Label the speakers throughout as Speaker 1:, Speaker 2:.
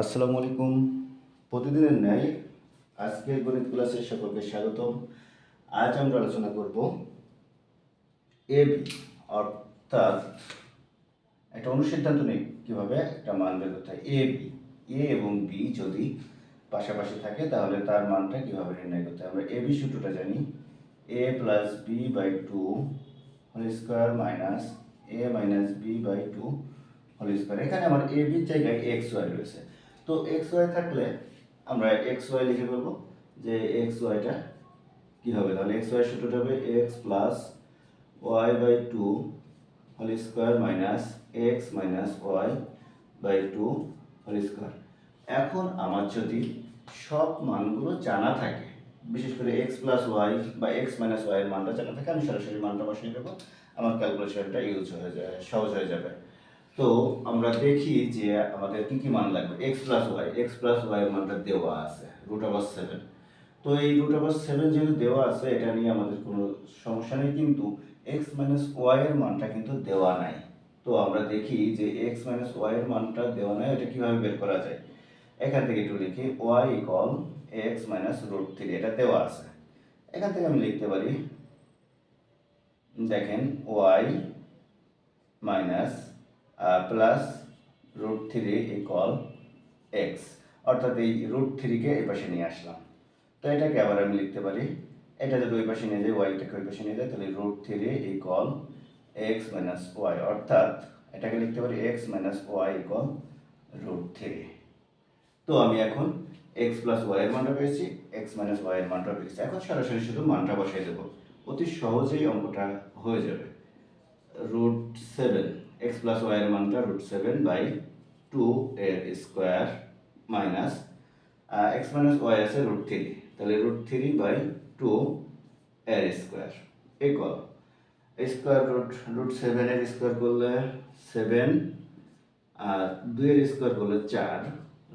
Speaker 1: আসসালামু আলাইকুম। প্রতিদিনের ন্যায় আজকের গণিত ক্লাসে সকলকে স্বাগতম। আজ আমরা আলোচনা করব এ, বি, অর্থাৎ একটা অনুসিদ্ধান্ত নেই কীভাবে একটা মান বের করতে হয়। এ, বি, এ এবং বি যদি পাশাপাশি থাকে, তাহলে তার মানটা কীভাবে নির্ণয় করতে হয়? আমরা এ, বি সূত্রটা জানি। A plus B by two whole square minus A minus B by two whole square. এখানে আমার এ, বির জায়গায় এক্স, ওয়াই রয়েছে। তো এক্স ওয়াই থাকলে আমরা এক্স ওয়াই লিখে ফেলব যে এক্স ওয়াইটা কী হবে? তাহলে এক্স ওয়াই সূত্রটা হবে X plus Y by two whole square minus X minus Y by two whole square এখন আমার যদি সব মানগুলো জানা থাকে, বিশেষ করে এক্স প্লাস ওয়াই বা এক্স মাইনাস ওয়াই এর মানটা জানা থাকে, আমি সরাসরি মানটা বসিয়ে দেবো আমার ক্যালকুলেশনটা ইউজ হয়ে যায়, সহজ হয়ে যাবে। তো আমরা দেখি যে আমাদের কি কি মান লাগবে? X plus Y X plus Y মানটা দেওয়া আছে রুট ওভার সেভেন তো এই রুট ওভার সেভেন যেহেতু দেওয়া আছে, এটা নিয়ে আমাদের কোনো সমস্যা নেই, কিন্তু এক্স মাইনাস ওয়াই এর মানটা কিন্তু দেওয়া নাই। তো আমরা দেখি যে এক্স মাইনাস ওয়াই এর মানটা দেওয়া নাই, এটা কীভাবে বের করা যায়? এখান থেকে একটু লিখি Y equal X minus root three এটা দেওয়া আছে। এখান থেকে আমি লিখতে পারি, দেখেন Y minus plus root three equal X অর্থাৎ এই রুট থ্রিকে এই পাশে নিয়ে আসলাম। তো এটাকে আবার আমি লিখতে পারি। এটা যদি ওই পাশে নিয়ে যাই ওয়াইটাকে ওই পাশে নিয়ে যায়, তাহলে root three equal X minus Y অর্থাৎ এটাকে লিখতে পারি X minus Y equal root three তো আমি এখন এক্স প্লাস ওয়াই এর মানটা পেয়েছি এক্স মাইনাস ওয়াই এর মানটা পেয়েছি। এখন সরাসরি শুধু মানটা বসাই দেবো। অতি সহজেই অঙ্কটা হয়ে যাবে। Root seven X plus Y মানটা রুট সেভেন বাই টু এর square minus X minus Y আছে রুট থ্রি তাহলে রুট থ্রি বাই টু এর square equal square root root সেভেনের স্কোয়ার করলে সেভেন আর দুইয়ের স্কোয়ার করলে চার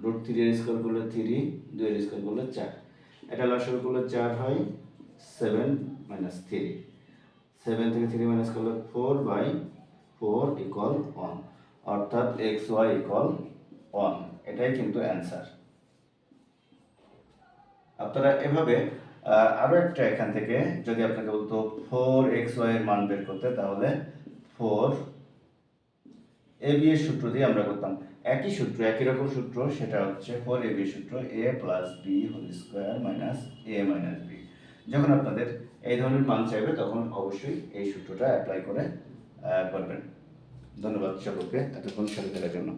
Speaker 1: রুট থ্রি এর স্কোয়ার করলে থ্রি দুইয়ের স্কোয়ার করলে চার, এটা লসর করলে চার হয় সেভেন মাইনাস থ্রি সেভেন থেকে থ্রি মাইনাস করলে four by four equal one অর্থাৎ এক্স ওয়াই ইকুয়াল ওয়ান এটাই কিন্তু অ্যান্সার আপনারা এভাবে আহ, আরও একটা এখান থেকে যদি আপনাকে বলতো ফোর এক্স ওয়াই এর মান বের করতে তাহলে ফোর এ বি এর সূত্র দিয়ে আমরা করতাম। একই সূত্র একই রকম সূত্র সেটা হচ্ছে ফোর এ বি সূত্র A plus B whole square minus A minus B যখন আপনাদের এই ধরনের মান চাইবে তখন অবশ্যই এই সূত্রটা অ্যাপ্লাই করে করবেন ধন্যবাদ সকলকে এতক্ষণ সাথে থাকার জন্য।